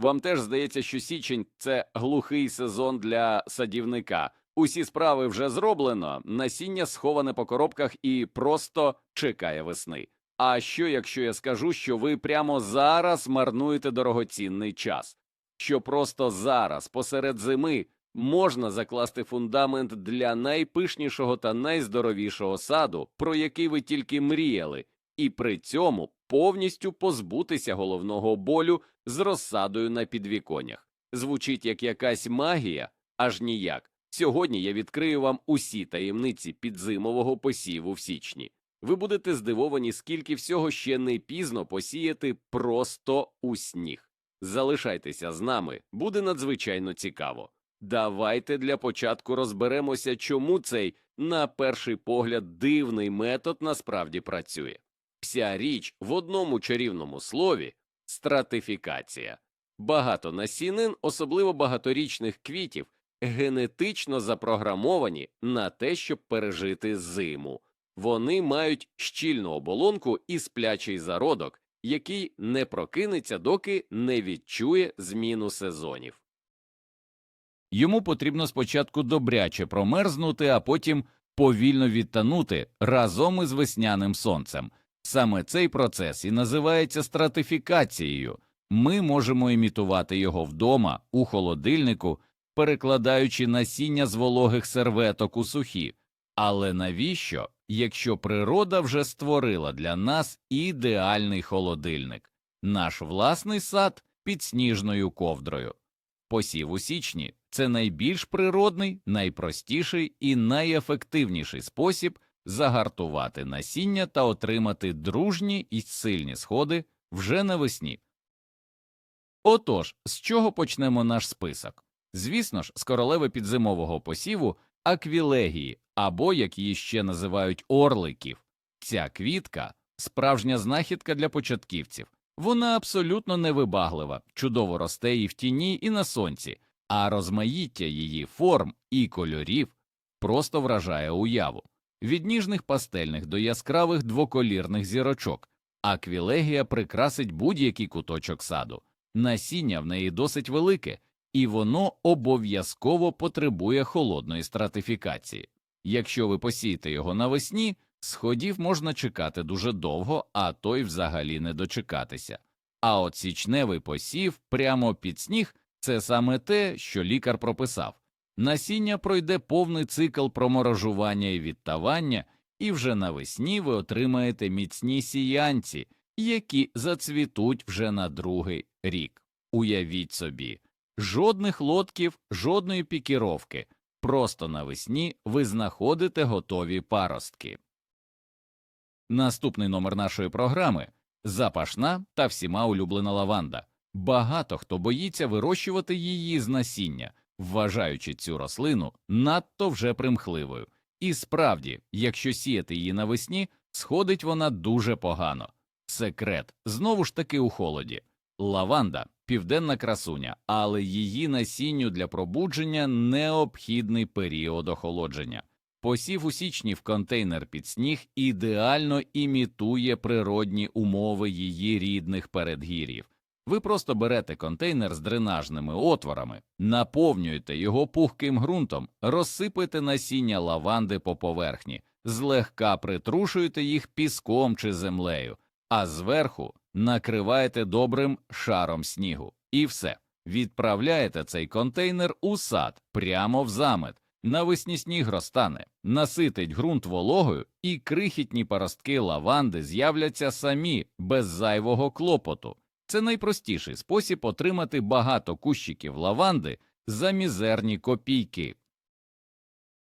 Вам теж здається, що січень це глухий сезон для садівника. Усі справи вже зроблено, насіння сховане по коробках і просто чекає весни. А що, якщо я скажу, що ви прямо зараз марнуєте дорогоцінний час? Що просто зараз, посеред зими, можна закласти фундамент для найпишнішого та найздоровішого саду, про який ви тільки мріяли, і при цьому повністю позбутися головного болю з розсадою на підвіконнях. Звучить як якась магія, аж ніяк. Сьогодні я відкрию вам усі таємниці підзимового посіву в січні. Ви будете здивовані, скільки всього ще не пізно посіяти просто у сніг. Залишайтеся з нами, буде надзвичайно цікаво. Давайте для початку розберемося, чому цей, на перший погляд, дивний метод насправді працює. Вся річ в одному чарівному слові стратифікація. Багато насінин, особливо багаторічних квітів, генетично запрограмовані на те, щоб пережити зиму. Вони мають щільну оболонку і сплячий зародок, який не прокинеться, доки не відчує зміну сезонів. Йому потрібно спочатку добряче промерзнути, а потім повільно відтанути разом із весняним сонцем. Саме цей процес і називається стратифікацією. Ми можемо імітувати його вдома, у холодильнику, перекладаючи насіння з вологих серветок у сухі. Але навіщо, якщо природа вже створила для нас ідеальний холодильник, наш власний сад під сніжною ковдрою? Посів у січні це найбільш природний, найпростіший і найефективніший спосіб загартувати насіння та отримати дружні і сильні сходи вже навесні. Отож, з чого почнемо наш список? Звісно ж, з королеви підзимового посіву аквілегії, або, як її ще називають, орликів. Ця квітка справжня знахідка для початківців. Вона абсолютно невибаглива, чудово росте і в тіні, і на сонці, а розмаїття її форм і кольорів просто вражає уяву. Від ніжних пастельних до яскравих двоколірних зірочок. Аквілегія прикрасить будь-який куточок саду. Насіння в неї досить велике, і воно обов'язково потребує холодної стратифікації. Якщо ви посієте його навесні, сходів можна чекати дуже довго, а то й взагалі не дочекатися. А от січневий посів прямо під сніг це саме те, що лікар прописав. Насіння пройде повний цикл проморожування і відтавання, і вже навесні ви отримаєте міцні сіянці, які зацвітуть вже на другий рік. Уявіть собі, жодних лотків, жодної пікіровки. Просто навесні ви знаходите готові паростки. Наступний номер нашої програми запашна та всіма улюблена лаванда. Багато хто боїться вирощувати її з насіння, вважаючи цю рослину надто вже примхливою. І справді, якщо сіяти її навесні, сходить вона дуже погано. Секрет знову ж таки у холоді. Лаванда південна красуня, але її насінню для пробудження необхідний період охолодження. Посів у січні в контейнер під сніг ідеально імітує природні умови її рідних передгір'їв. Ви просто берете контейнер з дренажними отворами, наповнюєте його пухким ґрунтом, розсипайте насіння лаванди по поверхні, злегка притрушуєте їх піском чи землею, а зверху накриваєте добрим шаром снігу. І все. Відправляєте цей контейнер у сад прямо в замет. Навесні сніг розтане, наситить ґрунт вологою, і крихітні паростки лаванди з'являться самі без зайвого клопоту. Це найпростіший спосіб отримати багато кущиків лаванди за мізерні копійки.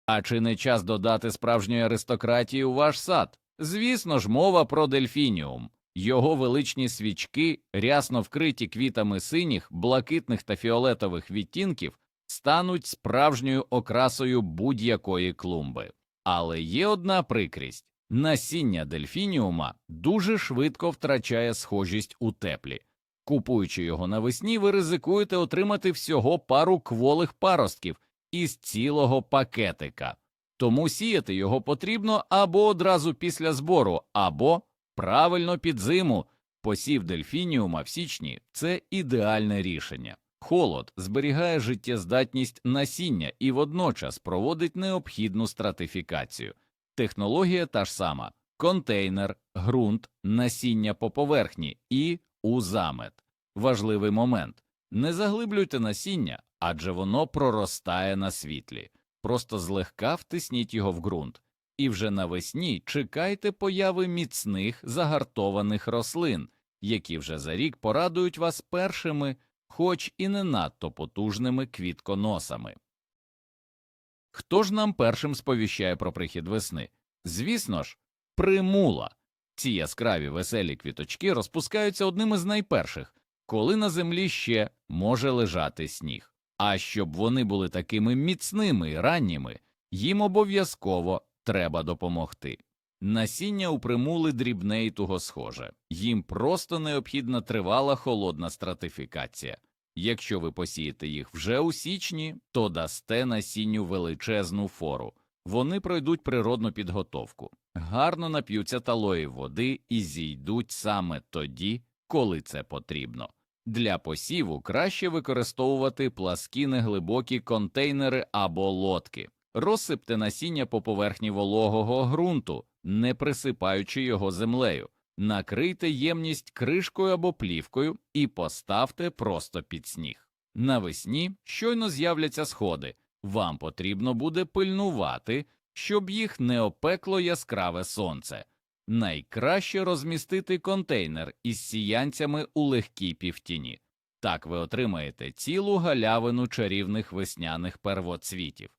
А чи не час додати справжньої аристократії у ваш сад? Звісно ж, мова про дельфініум. Його величні свічки, рясно вкриті квітами синіх, блакитних та фіолетових відтінків, стануть справжньою окрасою будь-якої клумби. Але є одна прикрість насіння дельфініума дуже швидко втрачає схожість у теплі. Купуючи його навесні, ви ризикуєте отримати всього пару кволих паростків із цілого пакетика. Тому сіяти його потрібно або одразу після збору, або правильно під зиму, Посів дельфініума в січні це ідеальне рішення. Холод зберігає життєздатність насіння і водночас проводить необхідну стратифікацію. Технологія та ж сама контейнер, ґрунт, насіння по поверхні і у замет. Важливий момент не заглиблюйте насіння, адже воно проростає на світлі. Просто злегка втисніть його в ґрунт. І вже навесні чекайте появи міцних загартованих рослин, які вже за рік порадують вас першими, хоч і не надто потужними квітконосами. Хто ж нам першим сповіщає про прихід весни? Звісно ж, примула. Ці яскраві веселі квіточки розпускаються одним із найперших, коли на землі ще може лежати сніг. А щоб вони були такими міцними і ранніми, їм обов'язково треба допомогти. Насіння у примули дрібне і туго схоже, їм просто необхідна тривала холодна стратифікація. Якщо ви посієте їх вже у січні, то дасте насінню величезну фору. Вони пройдуть природну підготовку, гарно нап'ються талої води і зійдуть саме тоді, коли це потрібно. Для посіву краще використовувати пласкі неглибокі контейнери або лодки. Розсипте насіння по поверхні вологого ґрунту, не присипаючи його землею. Накрийте ємність кришкою або плівкою і поставте просто під сніг. Навесні щойно з'являться сходи. Вам потрібно буде пильнувати, щоб їх не опекло яскраве сонце. Найкраще розмістити контейнер із сіянцями у легкій півтіні. Так ви отримаєте цілу галявину чарівних весняних первоцвітів.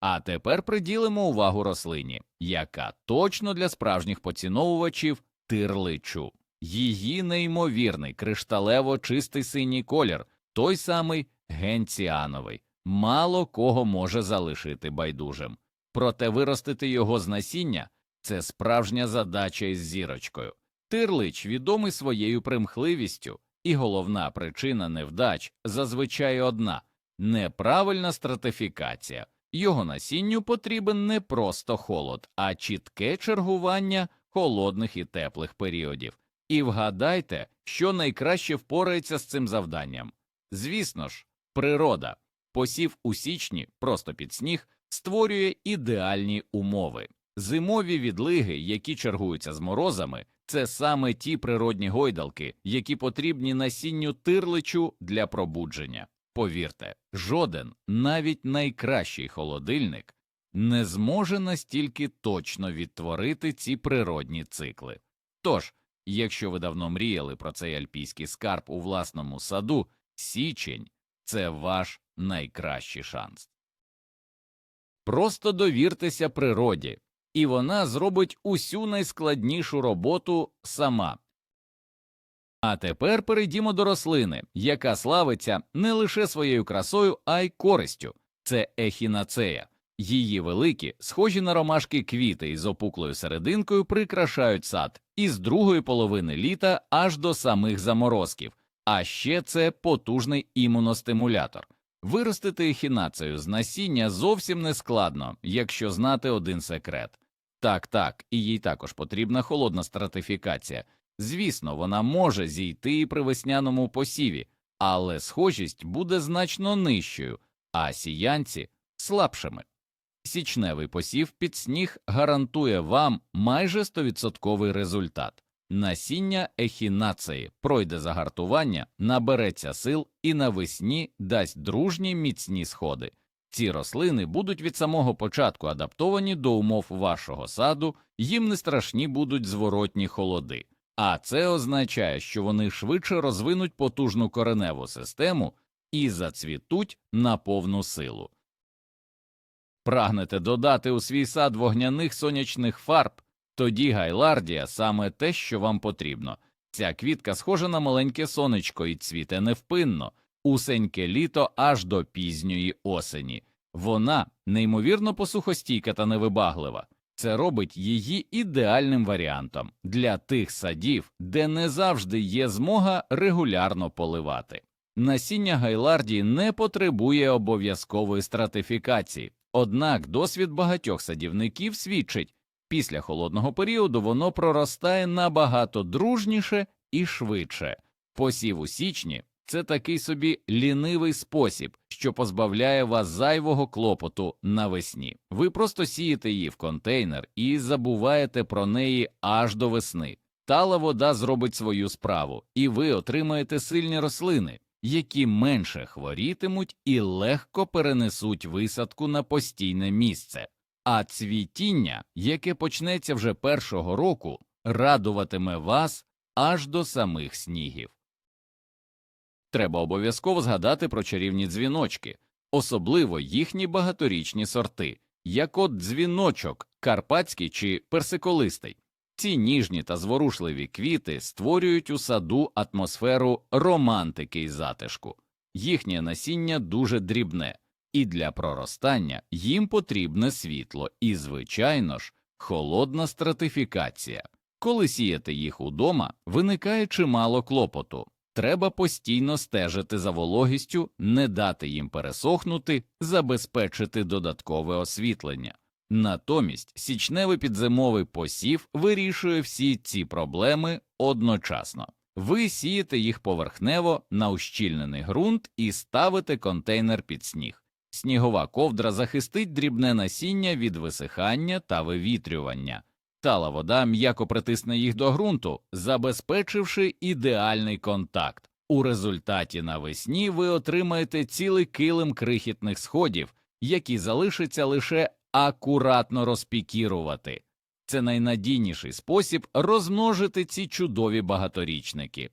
А тепер приділимо увагу рослині, яка точно для справжніх поціновувачів тирличу. Її неймовірний кришталево чистий синій колір, той самий генціановий, мало кого може залишити байдужим. Проте виростити його з насіння це справжня задача із зірочкою. Тирлич відомий своєю примхливістю, і головна причина невдач зазвичай одна неправильна стратифікація. Його насінню потрібен не просто холод, а чітке чергування холодних і теплих періодів. І вгадайте, що найкраще впорається з цим завданням. Звісно ж, природа. Посів у січні просто під сніг створює ідеальні умови. Зимові відлиги, які чергуються з морозами, це саме ті природні гойдалки, які потрібні насінню тирличу для пробудження. Повірте, жоден, навіть найкращий холодильник, не зможе настільки точно відтворити ці природні цикли. Тож, якщо ви давно мріяли про цей альпійський скарб у власному саду, січень це ваш найкращий шанс. Просто довіртеся природі, і вона зробить усю найскладнішу роботу сама. А тепер перейдімо до рослини, яка славиться не лише своєю красою, а й користю це ехінацея. Її великі, схожі на ромашки квіти із опуклою серединкою прикрашають сад із другої половини літа аж до самих заморозків, а ще це потужний імуностимулятор. Виростити ехінацею з насіння зовсім не складно, якщо знати один секрет. Так, так, і їй також потрібна холодна стратифікація. Звісно, вона може зійти і при весняному посіві, але схожість буде значно нижчою, а сіянці слабшими. Січневий посів під сніг гарантує вам майже 100% результат. Насіння ехінацеї пройде загартування, набереться сил і навесні дасть дружні міцні сходи. Ці рослини будуть від самого початку адаптовані до умов вашого саду, їм не страшні будуть зворотні холоди. А це означає, що вони швидше розвинуть потужну кореневу систему і зацвітуть на повну силу. Прагнете додати у свій сад вогняних сонячних фарб, тоді гайлардія саме те, що вам потрібно. Ця квітка схожа на маленьке сонечко і цвіте невпинно, усеньке літо аж до пізньої осені. Вона неймовірно посухостійка та невибаглива. Це робить її ідеальним варіантом для тих садів, де не завжди є змога регулярно поливати. Насіння гайлардії не потребує обов'язкової стратифікації, однак досвід багатьох садівників свідчить, Після холодного періоду воно проростає набагато дружніше і швидше. Посів у січні це такий собі лінивий спосіб, що позбавляє вас зайвого клопоту навесні. Ви просто сієте її в контейнер і забуваєте про неї аж до весни. Тала вода зробить свою справу, і ви отримаєте сильні рослини, які менше хворітимуть і легко перенесуть висадку на постійне місце. А цвітіння, яке почнеться вже першого року, радуватиме вас аж до самих снігів. Треба обов'язково згадати про чарівні дзвіночки, особливо їхні багаторічні сорти, як от дзвіночок, карпатський чи персиколистий. Ці ніжні та зворушливі квіти створюють у саду атмосферу романтики і затишку. Їхнє насіння дуже дрібне, і для проростання їм потрібне світло і, звичайно ж, холодна стратифікація. Коли сіяти їх удома, виникає чимало клопоту. Треба постійно стежити за вологістю, не дати їм пересохнути, забезпечити додаткове освітлення. Натомість січневий підзимовий посів вирішує всі ці проблеми одночасно. Ви сієте їх поверхнево на ущільнений ґрунт і ставите контейнер під сніг. Снігова ковдра захистить дрібне насіння від висихання та вивітрювання. Тала вода м'яко притисне їх до ґрунту, забезпечивши ідеальний контакт. У результаті навесні ви отримаєте цілий килим крихітних сходів, які залишиться лише акуратно розпікірувати. Це найнадійніший спосіб розмножити ці чудові багаторічники.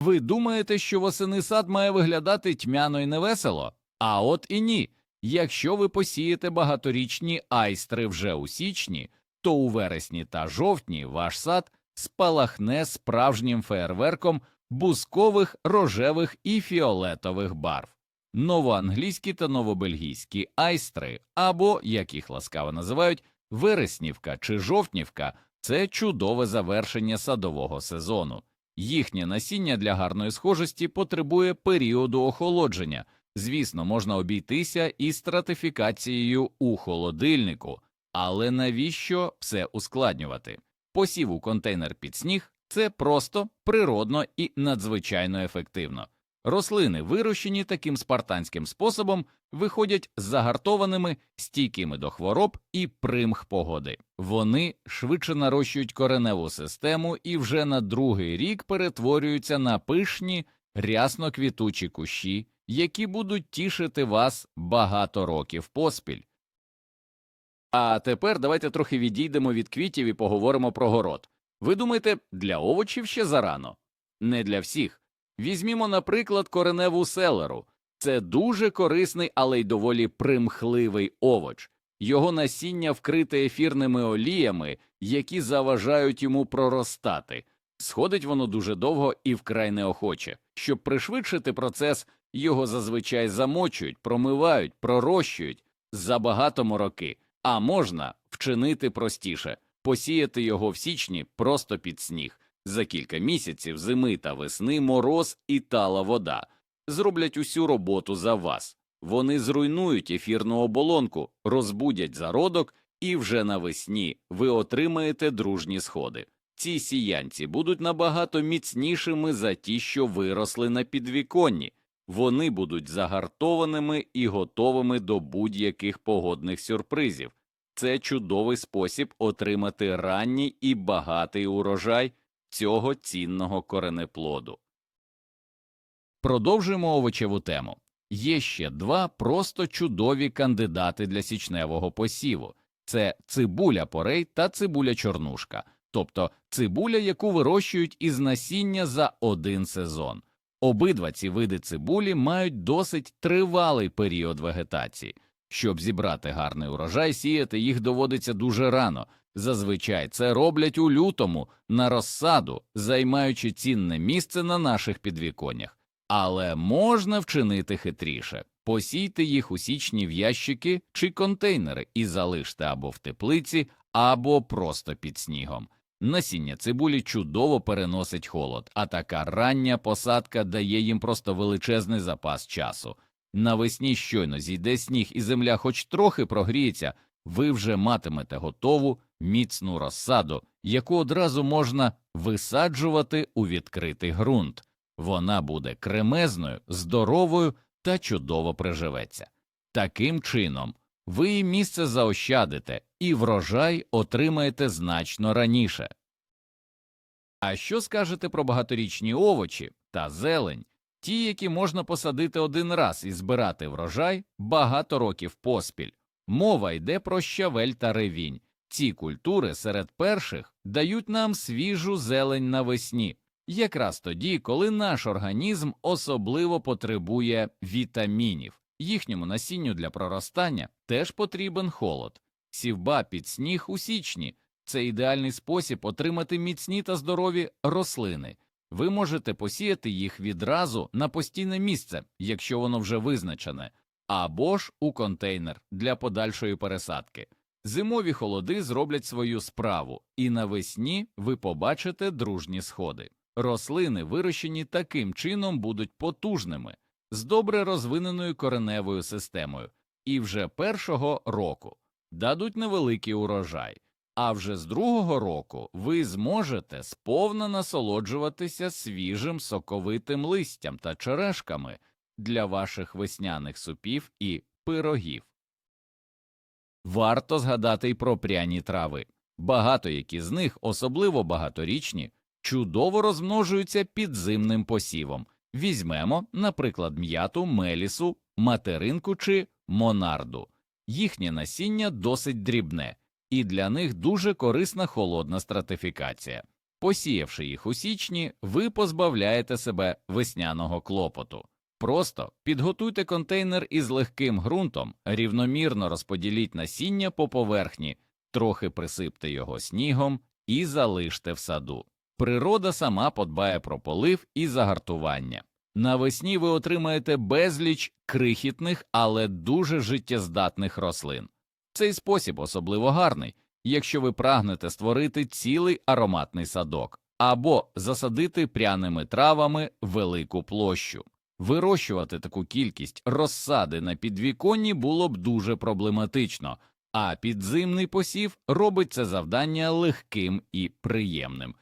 Ви думаєте, що восени сад має виглядати тьмяно і невесело? А от і ні. Якщо ви посієте багаторічні айстри вже у січні, то у вересні та жовтні ваш сад спалахне справжнім феєрверком бускових, рожевих і фіолетових барв. Новоанглійські та новобельгійські айстри, або, як їх ласкаво називають, вереснівка чи жовтнівка це чудове завершення садового сезону. Їхнє насіння для гарної схожості потребує періоду охолодження. Звісно, можна обійтися і стратифікацією у холодильнику, але навіщо все ускладнювати? Посів у контейнер під сніг це просто, природно і надзвичайно ефективно. Рослини, вирощені таким спартанським способом, виходять загартованими, стійкими до хвороб і примх погоди. Вони швидше нарощують кореневу систему і вже на другий рік перетворюються на пишні, рясно квітучі кущі, які будуть тішити вас багато років поспіль. А тепер давайте трохи відійдемо від квітів і поговоримо про город. Ви думаєте, для овочів ще зарано? Не для всіх. Візьмімо, наприклад, кореневу селеру. Це дуже корисний, але й доволі примхливий овоч. Його насіння вкрите ефірними оліями, які заважають йому проростати. Сходить воно дуже довго і вкрай неохоче. Щоб пришвидшити процес, його зазвичай замочують, промивають, пророщують забагато мороки, а можна вчинити простіше посіяти його в січні просто під сніг. За кілька місяців зими та весни мороз і тала вода зроблять усю роботу за вас. Вони зруйнують ефірну оболонку, розбудять зародок, і вже навесні ви отримаєте дружні сходи. Ці сіянці будуть набагато міцнішими за ті, що виросли на підвіконні. Вони будуть загартованими і готовими до будь-яких погодних сюрпризів. Це чудовий спосіб отримати ранній і багатий урожай цього цінного коренеплоду. Продовжуємо овочеву тему. Є ще два просто чудові кандидати для січневого посіву це цибуля порей та цибуля чорнушка, тобто цибуля, яку вирощують із насіння за один сезон. Обидва ці види цибулі мають досить тривалий період вегетації. Щоб зібрати гарний урожай, сіяти їх доводиться дуже рано. Зазвичай це роблять у лютому на розсаду, займаючи цінне місце на наших підвіконнях. Але можна вчинити хитріше посійте їх у січні в ящики чи контейнери і залиште або в теплиці, або просто під снігом. Насіння цибулі чудово переносить холод, а така рання посадка дає їм просто величезний запас часу. Навесні щойно зійде сніг і земля хоч трохи прогріється, ви вже матимете готову міцну розсаду, яку одразу можна висаджувати у відкритий ґрунт. Вона буде кремезною, здоровою та чудово приживеться. Таким чином, ви місце заощадите і врожай отримаєте значно раніше. А що скажете про багаторічні овочі та зелень, ті, які можна посадити один раз і збирати врожай багато років поспіль? Мова йде про щавель та ревінь. Ці культури серед перших дають нам свіжу зелень навесні, якраз тоді, коли наш організм особливо потребує вітамінів. Їхньому насінню для проростання теж потрібен холод. Сівба під сніг у січні це ідеальний спосіб отримати міцні та здорові рослини. Ви можете посіяти їх відразу на постійне місце, якщо воно вже визначене, або ж у контейнер для подальшої пересадки. Зимові холоди зроблять свою справу, і навесні ви побачите дружні сходи. Рослини, вирощені таким чином, будуть потужними, з добре розвиненою кореневою системою, і вже першого року дадуть невеликий урожай. А вже з другого року ви зможете сповна насолоджуватися свіжим соковитим листям та черешками для ваших весняних супів і пирогів. Варто згадати й про пряні трави. Багато які з них, особливо багаторічні, чудово розмножуються підзимним посівом. Візьмемо, наприклад, м'яту, мелісу, материнку чи монарду. Їхнє насіння досить дрібне, і для них дуже корисна холодна стратифікація. Посіявши їх у січні, ви позбавляєте себе весняного клопоту. Просто підготуйте контейнер із легким ґрунтом, рівномірно розподіліть насіння по поверхні, трохи присипте його снігом і залиште в саду. Природа сама подбає про полив і загартування. Навесні ви отримаєте безліч крихітних, але дуже життєздатних рослин. Цей спосіб особливо гарний, якщо ви прагнете створити цілий ароматний садок або засадити пряними травами велику площу. Вирощувати таку кількість розсади на підвіконні було б дуже проблематично, а підзимний посів робить це завдання легким і приємним.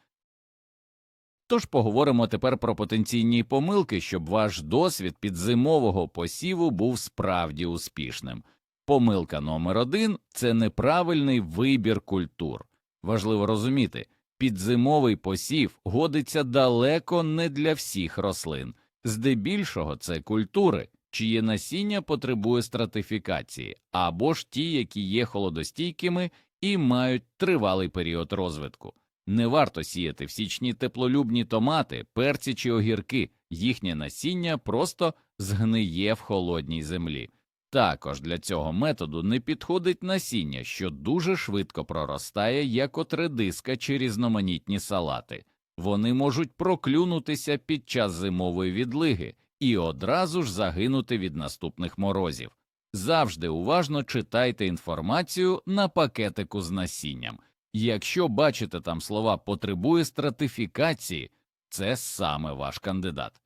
Тож поговоримо тепер про потенційні помилки, щоб ваш досвід підзимового посіву був справді успішним. Помилка номер один це неправильний вибір культур. Важливо розуміти, підзимовий посів годиться далеко не для всіх рослин. Здебільшого це культури, чиє насіння потребує стратифікації, або ж ті, які є холодостійкими і мають тривалий період розвитку. Не варто сіяти в січні теплолюбні томати, перці чи огірки, їхнє насіння просто згниє в холодній землі. Також для цього методу не підходить насіння, що дуже швидко проростає, як от редиска чи різноманітні салати. Вони можуть проклюнутися під час зимової відлиги і одразу ж загинути від наступних морозів. Завжди уважно читайте інформацію на пакетику з насінням. Якщо бачите там слова потребує стратифікації, це саме ваш кандидат.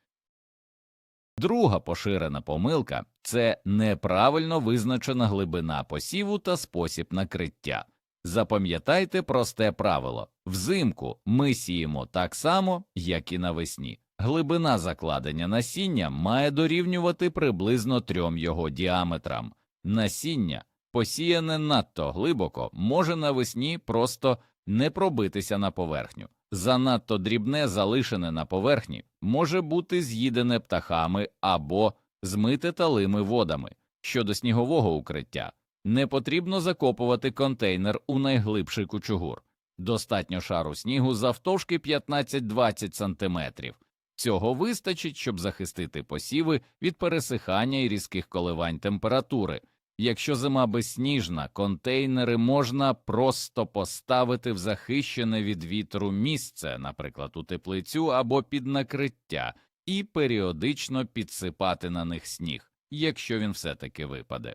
Друга поширена помилка це неправильно визначена глибина посіву та спосіб накриття. Запам'ятайте просте правило взимку ми сіємо так само, як і навесні. Глибина закладення насіння має дорівнювати приблизно трьом його діаметрам. Насіння, посіяне надто глибоко, може навесні просто не пробитися на поверхню. Занадто дрібне, залишене на поверхні, може бути з'їдене птахами або змите талими водами. Щодо снігового укриття, не потрібно закопувати контейнер у найглибший кучугур. Достатньо шару снігу завтовшки 15-20 см. Цього вистачить, щоб захистити посіви від пересихання і різких коливань температури. Якщо зима безсніжна, контейнери можна просто поставити в захищене від вітру місце, наприклад, у теплицю або під накриття, і періодично підсипати на них сніг, якщо він все таки випаде.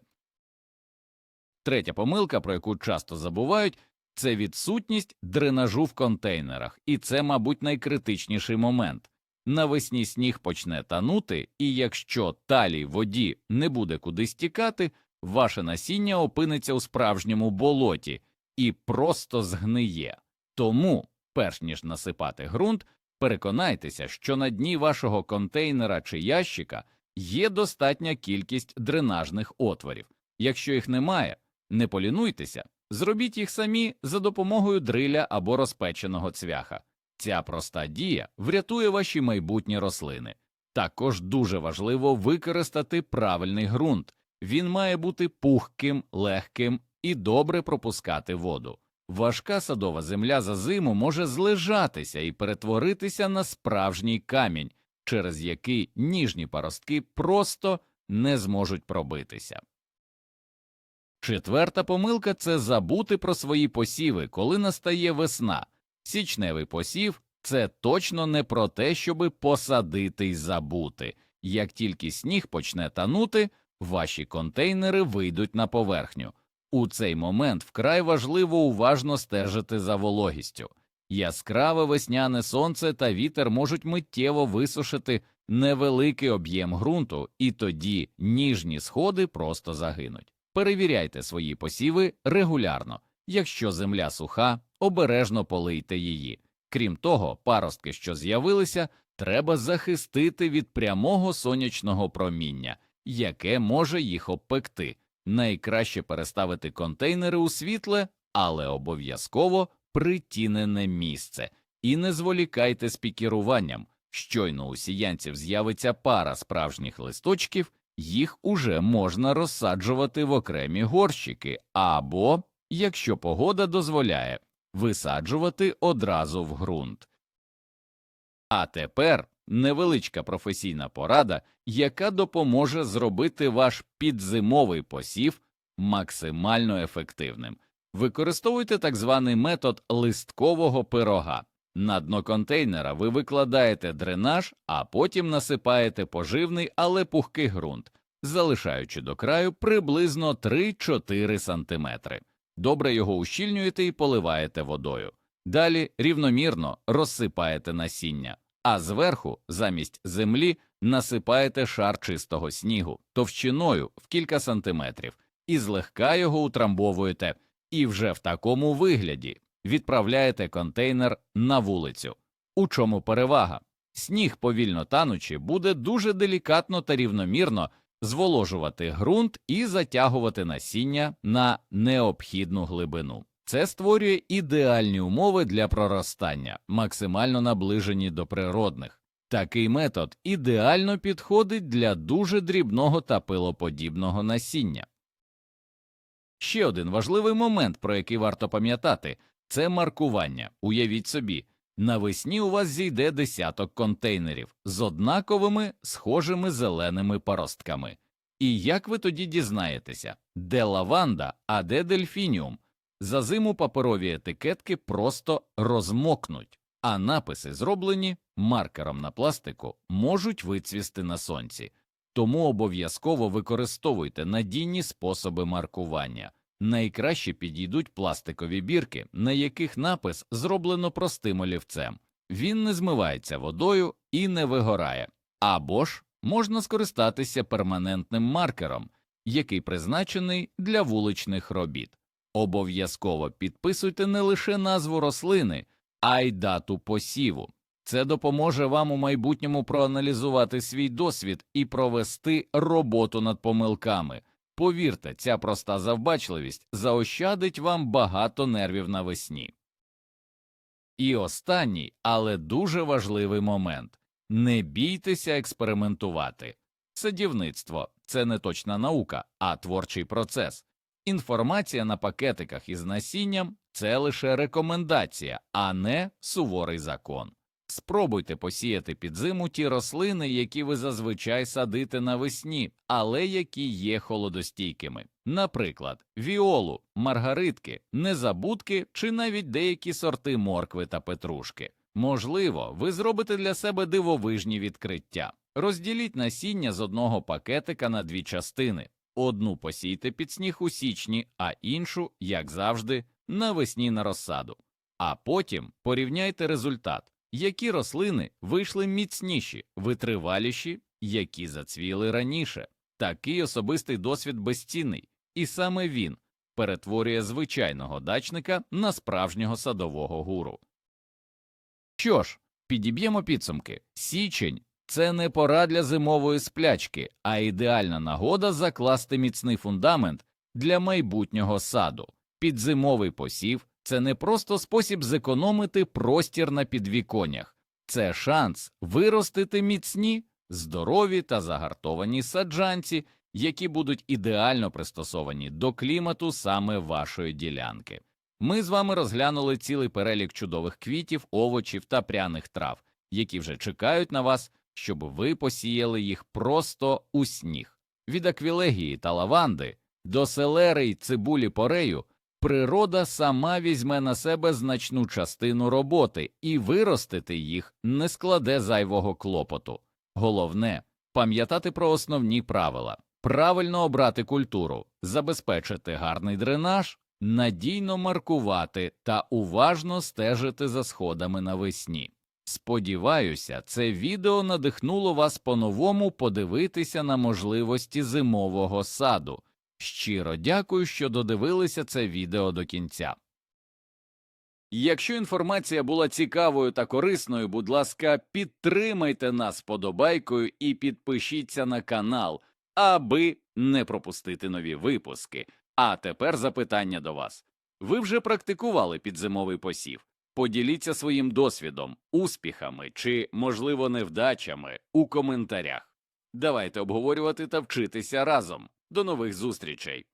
Третя помилка, про яку часто забувають, це відсутність дренажу в контейнерах, і це, мабуть, найкритичніший момент. Навесні сніг почне танути, і якщо талій воді не буде куди стікати, ваше насіння опиниться у справжньому болоті і просто згниє. Тому, перш ніж насипати ґрунт, переконайтеся, що на дні вашого контейнера чи ящика є достатня кількість дренажних отворів. Якщо їх немає, не полінуйтеся, зробіть їх самі за допомогою дриля або розпеченого цвяха. Ця проста дія врятує ваші майбутні рослини. Також дуже важливо використати правильний ґрунт. Він має бути пухким, легким і добре пропускати воду. Важка садова земля за зиму може злежатися і перетворитися на справжній камінь, через який ніжні паростки просто не зможуть пробитися. Четверта помилка це забути про свої посіви, коли настає весна. Січневий посів це точно не про те, щоби посадити й забути. Як тільки сніг почне танути, ваші контейнери вийдуть на поверхню. У цей момент вкрай важливо уважно стежити за вологістю. Яскраве весняне сонце та вітер можуть миттєво висушити невеликий об'єм ґрунту, і тоді ніжні сходи просто загинуть. Перевіряйте свої посіви регулярно. Якщо земля суха, обережно полийте її. Крім того, паростки, що з'явилися, треба захистити від прямого сонячного проміння, яке може їх обпекти. Найкраще переставити контейнери у світле, але обов'язково притінене місце. І не зволікайте з пікіруванням. Щойно у сіянців з'явиться пара справжніх листочків, їх уже можна розсаджувати в окремі горщики, або, якщо погода дозволяє, висаджувати одразу в ґрунт. А тепер невеличка професійна порада, яка допоможе зробити ваш підзимовий посів максимально ефективним. Використовуйте так званий метод листкового пирога. На дно контейнера ви викладаєте дренаж, а потім насипаєте поживний, але пухкий ґрунт, залишаючи до краю приблизно 3-4 см. Добре його ущільнюєте і поливаєте водою. Далі рівномірно розсипаєте насіння, а зверху, замість землі, насипаєте шар чистого снігу товщиною в кілька сантиметрів і злегка його утрамбовуєте, і вже в такому вигляді відправляєте контейнер на вулицю. У чому перевага? Сніг, повільно танучи, буде дуже делікатно та рівномірно зволожувати ґрунт і затягувати насіння на необхідну глибину. Це створює ідеальні умови для проростання, максимально наближені до природних. Такий метод ідеально підходить для дуже дрібного та пилоподібного насіння. Ще один важливий момент, про який варто пам'ятати, це маркування. Уявіть собі, навесні у вас зійде десяток контейнерів з однаковими схожими зеленими паростками. І як ви тоді дізнаєтеся, де лаванда, а де дельфініум? За зиму паперові етикетки просто розмокнуть, а написи, зроблені маркером на пластику, можуть вицвісти на сонці. Тому обов'язково використовуйте надійні способи маркування. Найкраще підійдуть пластикові бірки, на яких напис зроблено простим олівцем. Він не змивається водою і не вигорає, або ж можна скористатися перманентним маркером, який призначений для вуличних робіт. Обов'язково підписуйте не лише назву рослини, а й дату посіву. Це допоможе вам у майбутньому проаналізувати свій досвід і провести роботу над помилками. Повірте, ця проста завбачливість заощадить вам багато нервів навесні. І останній, але дуже важливий момент не бійтеся експериментувати. Садівництво це не точна наука, а творчий процес. Інформація на пакетиках із насінням це лише рекомендація, а не суворий закон. Спробуйте посіяти під зиму ті рослини, які ви зазвичай садите навесні, але які є холодостійкими, наприклад, віолу, маргаритки, незабудки чи навіть деякі сорти моркви та петрушки. Можливо, ви зробите для себе дивовижні відкриття. Розділіть насіння з одного пакетика на дві частини. Одну посійте під сніг у січні, а іншу, як завжди, навесні на розсаду. А потім порівняйте результат які рослини вийшли міцніші, витриваліші, які зацвіли раніше. Такий особистий досвід безцінний, і саме він перетворює звичайного дачника на справжнього садового гуру. Що ж, підіб'ємо підсумки. Січень це не пора для зимової сплячки, а ідеальна нагода закласти міцний фундамент для майбутнього саду. Підзимовий посів це не просто спосіб зекономити простір на підвіконнях, це шанс виростити міцні, здорові та загартовані саджанці, які будуть ідеально пристосовані до клімату саме вашої ділянки. Ми з вами розглянули цілий перелік чудових квітів, овочів та пряних трав, які вже чекають на вас, щоб ви посіяли їх просто у сніг. Від аквілегії та лаванди до селери й цибулі порею природа сама візьме на себе значну частину роботи, і виростити їх не складе зайвого клопоту. Головне пам'ятати про основні правила, правильно обрати культуру, забезпечити гарний дренаж, надійно маркувати та уважно стежити за сходами навесні. Сподіваюся, це відео надихнуло вас по-новому подивитися на можливості зимового саду. Щиро дякую, що додивилися це відео до кінця. Якщо інформація була цікавою та корисною, будь ласка, підтримайте нас подобайкою і підпишіться на канал, аби не пропустити нові випуски. А тепер запитання до вас. Ви вже практикували підзимовий посів? Поділіться своїм досвідом, успіхами чи, можливо, невдачами у коментарях. Давайте обговорювати та вчитися разом. До нових зустрічей!